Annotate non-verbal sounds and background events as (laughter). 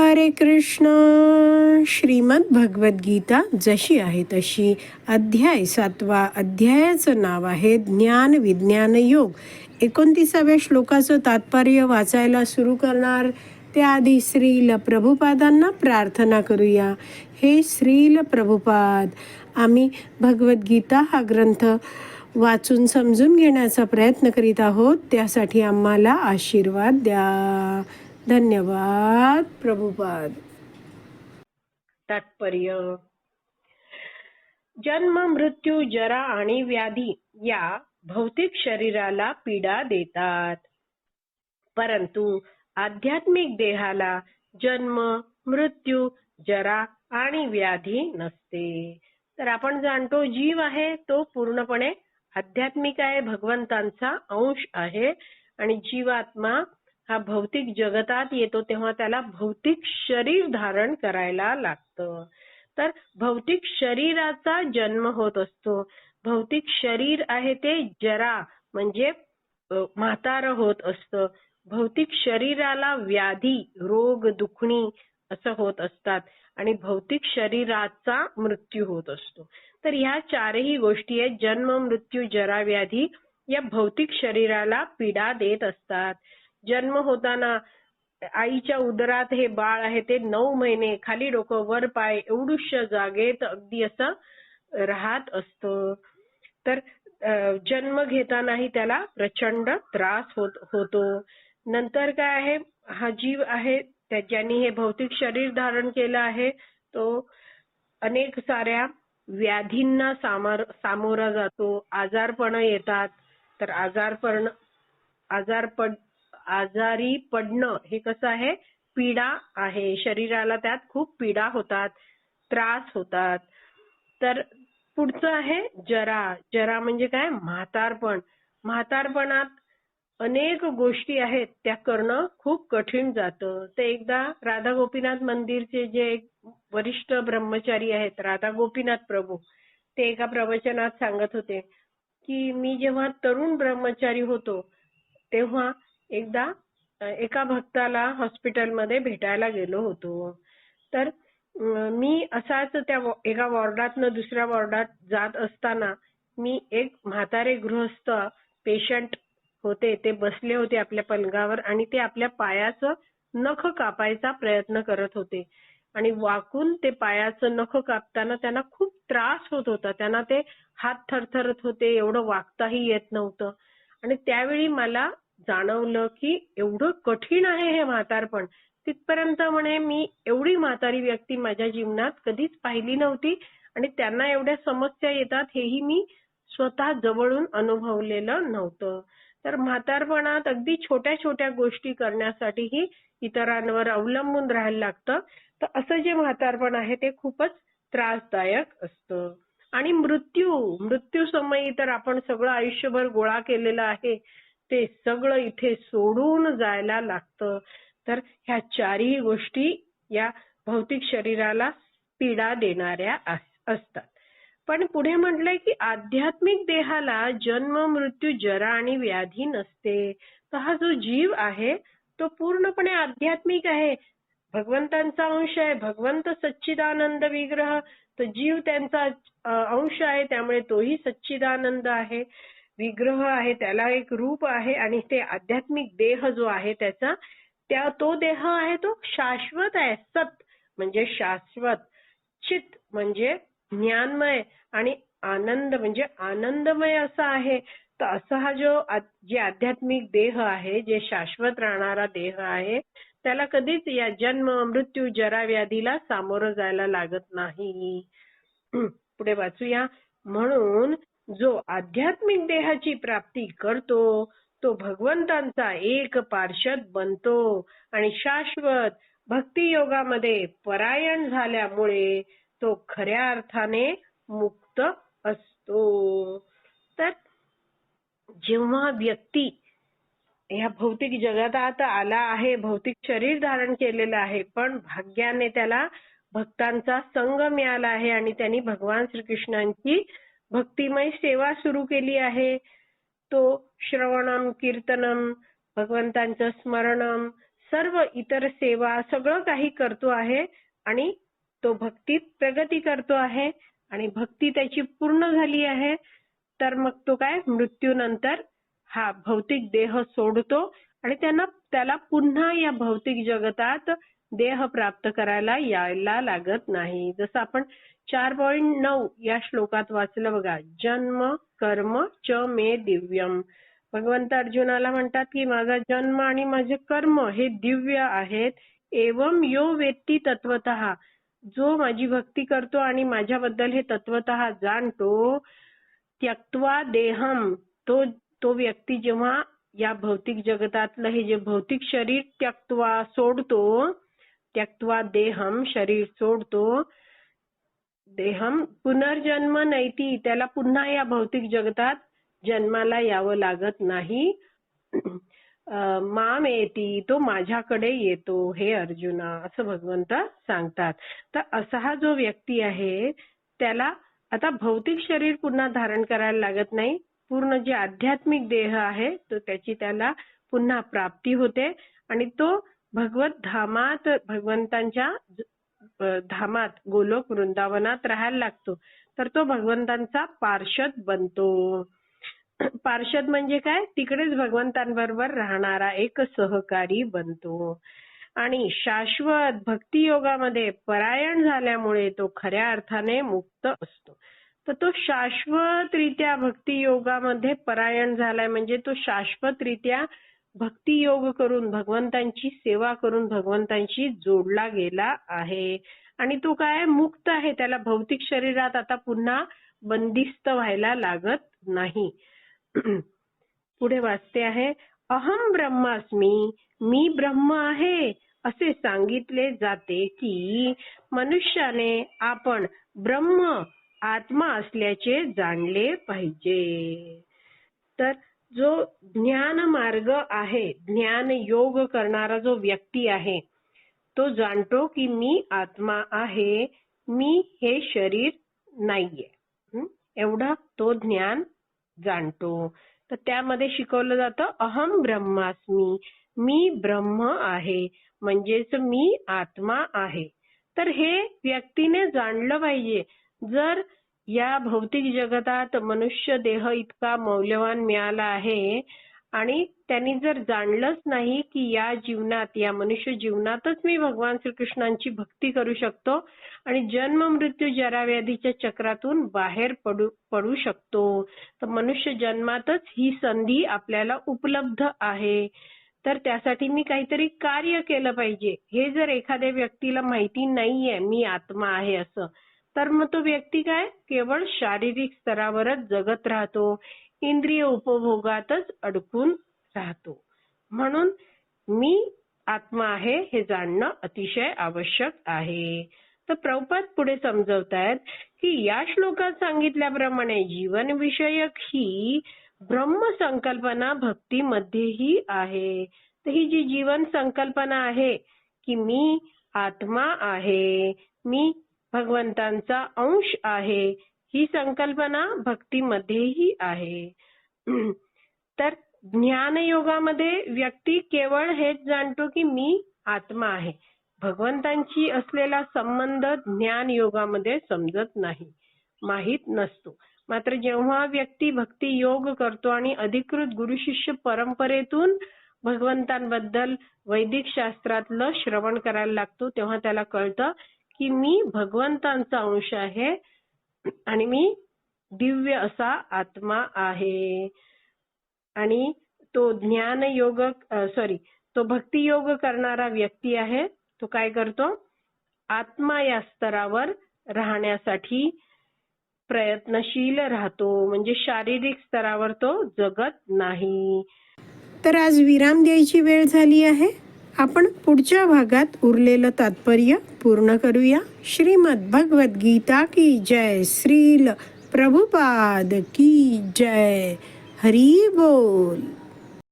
हरे कृष्ण. श्रीमद भगवद्गीता जशी आहे तशी. अध्याय सातवा अध्यायाचं नाव आहे ज्ञान विज्ञान योग. एकोणतीसाव्या श्लोकाचं तात्पर्य वाचायला सुरू करणार. त्याआधी श्रील प्रभुपादांना प्रार्थना करूया. हे श्रील प्रभुपाद आम्ही भगवद्गीता हा ग्रंथ वाचून समजून घेण्याचा प्रयत्न करीत आहोत. त्यासाठी आम्हाला आशीर्वाद द्या. धन्यवाद प्रभुपाद. तात्पर्य. जन्म मृत्यू जरा आणि व्याधी या भौतिक शरीराला पीडा देतात. परंतु आध्यात्मिक देहाला जन्म मृत्यू जरा आणि व्याधी नसते. तर आपण जाणतो जीव आहे तो पूर्णपणे आध्यात्मिक आहे भगवंतांचा अंश आहे आणि जीवात्मा हा भौतिक जगतात येतो तेव्हा त्याला भौतिक शरीर धारण करायला लागतं. तर भौतिक शरीराचा जन्म होत असतो. भौतिक शरीर आहे ते जरा म्हणजे म्हातार होत असतं. भौतिक शरीराला व्याधी रोग दुखणी असं होत असतात आणि भौतिक शरीराचा मृत्यू होत असतो. तर ह्या चारही गोष्टी आहेत. जन्म मृत्यू जरा व्याधी या भौतिक शरीराला पीडा देत असतात. जन्म होताना आईच्या उदरात हे बाळ आहे ते नऊ महिने खाली डोकं वर पाय एवढूशा जागेत अगदी असं राहत असतं. तर जन्म घेतानाही त्याला प्रचंड त्रास होत होतो. नंतर काय आहे? हा जीव आहे ज्यांनी हे भौतिक शरीर धारण केलं आहे तो अनेक साऱ्या व्याधींना सामोर सामोरा जातो. आजारपण येतात. तर आजारपण आजारपण आजारी पडणं हे कसं आहे? पीडा आहे. शरीराला त्यात खूप पीडा होतात त्रास होतात. तर पुढचं आहे जरा. जरा म्हणजे काय? म्हातारपण. म्हातारपणात अनेक गोष्टी आहेत. त्या करणं खूप कठीण जातं. ते एकदा राधा गोपीनाथ मंदिरचे जे एक वरिष्ठ ब्रह्मचारी आहेत राधा गोपीनाथ प्रभू ते एका प्रवचनात सांगत होते की मी जेव्हा तरुण ब्रह्मचारी होतो तेव्हा एकदा एका भक्ताला हॉस्पिटलमध्ये भेटायला गेलो होतो. तर मी असाच त्या एका वॉर्डातनं दुसऱ्या वॉर्डात जात असताना मी एक म्हातारे गृहस्थ पेशंट होते ते बसले होते आपल्या पलंगावर आणि ते आपल्या पायाचं नख कापायचा प्रयत्न करत होते. आणि वाकून ते पायाचं नख कापताना त्यांना खूप त्रास होत होता. त्यांना ते हात थरथरत होते एवढं वागताही येत नव्हतं. आणि त्यावेळी मला जाणवलं की एवढं कठीण आहे हे म्हातारपण तिथपर्यंत म्हणे मी एवढी म्हातारी व्यक्ती माझ्या जीवनात कधीच पाहिली नव्हती आणि त्यांना एवढ्या समस्या येतात हेही मी स्वतः जवळून अनुभवलेलं नव्हतं. तर म्हातारपणात अगदी छोट्या छोट्या गोष्टी करण्यासाठीही इतरांवर अवलंबून राहायला लागतं. तर असं जे म्हातारपण आहे ते खूपच त्रासदायक असतं. आणि मृत्यू मृत्यू समयी तर आपण सगळं आयुष्यभर गोळा केलेलं आहे. ते सगळं इथे सोडून जायला लागतं. तर ह्या चारही गोष्टी या भौतिक शरीराला पीडा देणाऱ्या असतात. पण पुढे म्हटलंय की आध्यात्मिक देहाला जन्म मृत्यू जरा आणि व्याधी नसते. तर हा जो जीव आहे तो पूर्णपणे आध्यात्मिक आहे. भगवंतांचा अंश आहे भगवंत सच्चिदानंद विग्रह तर जीव त्यांचा अंश आहे त्यामुळे तोही सच्चिदानंद आहे. विग्रह आहे त्याला एक रूप आहे आणि ते आध्यात्मिक देह जो आहे त्याचा त्या तो देह आहे तो शाश्वत आहे सत म्हणजे शाश्वत चित म्हणजे ज्ञानमय आणि आनंद म्हणजे आनंदमय असा आहे. तर असा हा जो जे आध्यात्मिक देह आहे जे शाश्वत राहणारा देह आहे त्याला कधीच या जन्म मृत्यू जरा व्याधीला सामोरं जायला लागत नाही. (clears throat) पुढे वाचूया. म्हणून जो आध्यात्मिक देहाची प्राप्ती करतो तो भगवंतांचा एक पार्षद बनतो. आणि शाश्वत भक्तियोगामध्ये परायण झाल्यामुळे तो खऱ्या अर्थाने मुक्त असतो. तर जेव्हा व्यक्ती ह्या भौतिक जगतात आला आहे भौतिक शरीर धारण केलेलं आहे पण भाग्याने त्याला भक्तांचा संग मिळाला आहे आणि त्यांनी भगवान श्रीकृष्णांची भक्तिमय सेवा सुरू केली आहे. तो श्रवणम कीर्तनम भगवंतांचं स्मरणम सर्व इतर सेवा सगळं काही करतो आहे आणि तो भक्तीत प्रगती करतो आहे आणि भक्ती त्याची पूर्ण झाली आहे. तर मग तो काय? मृत्यूनंतर हा भौतिक देह सोडतो आणि त्यांना त्याला पुन्हा या भौतिक जगतात देह प्राप्त करायला यायला लागत नाही. जसं आपण चार पॉईंट नऊ या श्लोकात वाचलं बघा जन्म कर्म च मे दिव्यम. भगवंत अर्जुनाला म्हणतात की माझा जन्म आणि माझे कर्म हे दिव्य आहेत. एवम यो वेत्ती तत्वत जो माझी भक्ती करतो आणि माझ्याबद्दल हे तत्वत जाणतो त्यक्त्वा देहम तो तो व्यक्ती जेव्हा या भौतिक जगतातलं हे जे भौतिक शरीर त्यक्त्वा सोडतो त्यक्त्वा देहम शरीर सोडतो. देहम पुनर्जन्म नैती त्याला पुन्हा या भौतिक जगतात जन्माला यावं लागत नाही. माम येती तो माझ्याकडे येतो हे अर्जुना असं भगवंत सांगतात. तर असा हा जो व्यक्ती आहे त्याला आता भौतिक शरीर पुन्हा धारण करायला लागत नाही. पूर्ण जे आध्यात्मिक देह आहे तो त्याची त्याला पुन्हा प्राप्ती होते आणि तो भगवत धामात भगवंतांच्या धामात गोलोक वृंदावनात राहायला लागतो. तर तो भगवंतांचा पार्षद बनतो. (clears throat) पार्षद म्हणजे काय? तिकडेच भगवंतांबरोबर राहणारा एक सहकारी बनतो. आणि शाश्वत भक्ती योगामध्ये परायण झाल्यामुळे तो खऱ्या अर्थाने मुक्त असतो. तर तो शाश्वतरित्या भक्ती योगामध्ये परायण झालाय म्हणजे तो शाश्वतरित्या भक्ती योग करून भगवंतांची सेवा करून भगवंतांशी जोडला गेला आहे. आणि तो काय मुक्त आहे त्याला भौतिक शरीरात आता पुन्हा बंदिस्त व्हायला लागत नाही. (clears throat) पुढे वाचते आहे अहम ब्रह्मास्मी मी ब्रह्म आहे असे सांगितले जाते की मनुष्याने आपण ब्रह्म आत्मा असल्याचे जाणले पाहिजे. तर जो ज्ञान मार्ग आहे ज्ञान योग करणारा जो व्यक्ती आहे तो जाणतो की मी आत्मा आहे मी हे शरीर नाहीये. एवढा तो ज्ञान जाणतो. तर त्यामध्ये शिकवलं जातं अहम ब्रह्मास्मी मी ब्रह्म आहे म्हणजेच मी आत्मा आहे. तर हे व्यक्तीने जाणलं पाहिजे. जर या भौतिक जगतात मनुष्य देह इतका मौल्यवान मिळाला आहे आणि त्यांनी जर जाणलंच नाही की या जीवनात या मनुष्य जीवनातच मी भगवान श्रीकृष्णांची भक्ती करू शकतो आणि जन्म मृत्यू जराव्याधीच्या चक्रातून बाहेर पडू पडू शकतो तर मनुष्य जन्मातच ही संधी आपल्याला उपलब्ध आहे. तर त्यासाठी मी काहीतरी कार्य केलं पाहिजे. हे जर एखाद्या व्यक्तीला माहिती नाहीये मी आत्मा आहे असं तर मग तो व्यक्ती काय? केवळ शारीरिक स्तरावरच जगत राहतो. इंद्रिय उपभोगातच अडकून राहतो. म्हणून मी आत्मा आहे हे जाणणं अतिशय आवश्यक आहे. तर प्रभुपाद पुढे समजवतायत की या श्लोकात सांगितल्याप्रमाणे जीवन विषयक ही ब्रह्म संकल्पना भक्तीमध्येही आहे. तर ही जी जीवन संकल्पना आहे की मी आत्मा आहे मी भगवंतांचा अंश आहे ही संकल्पना भक्तीमध्येही आहे. (clears throat) तर ज्ञान योगामध्ये व्यक्ती केवळ हेच जाणतो की मी आत्मा आहे. भगवंतांची असलेला संबंध ज्ञान योगामध्ये समजत नाही माहीत नसतो. मात्र जेव्हा व्यक्ती भक्ती योग करतो आणि अधिकृत गुरु शिष्य परंपरेतून भगवंतांबद्दल वैदिक शास्त्रातलं श्रवण करायला लागतो तेव्हा त्याला कळतं की मी भगवंतांचा अंश आहे आणि मी दिव्य असा आत्मा आहे. आणि तो ज्ञान योग सॉरी तो भक्ती योग करणारा व्यक्ती आहे. तो काय करतो? आत्मा या स्तरावर राहण्यासाठी प्रयत्नशील राहतो. म्हणजे शारीरिक स्तरावर तो जगत नाही. तर आज विराम द्यायची वेळ झाली आहे. आपण पुढच्या भागात उरलेलं तात्पर्य पूर्ण करूया. श्रीमद भगवद्गीता की जय. श्रील प्रभुपाद की जय. हरी बोल.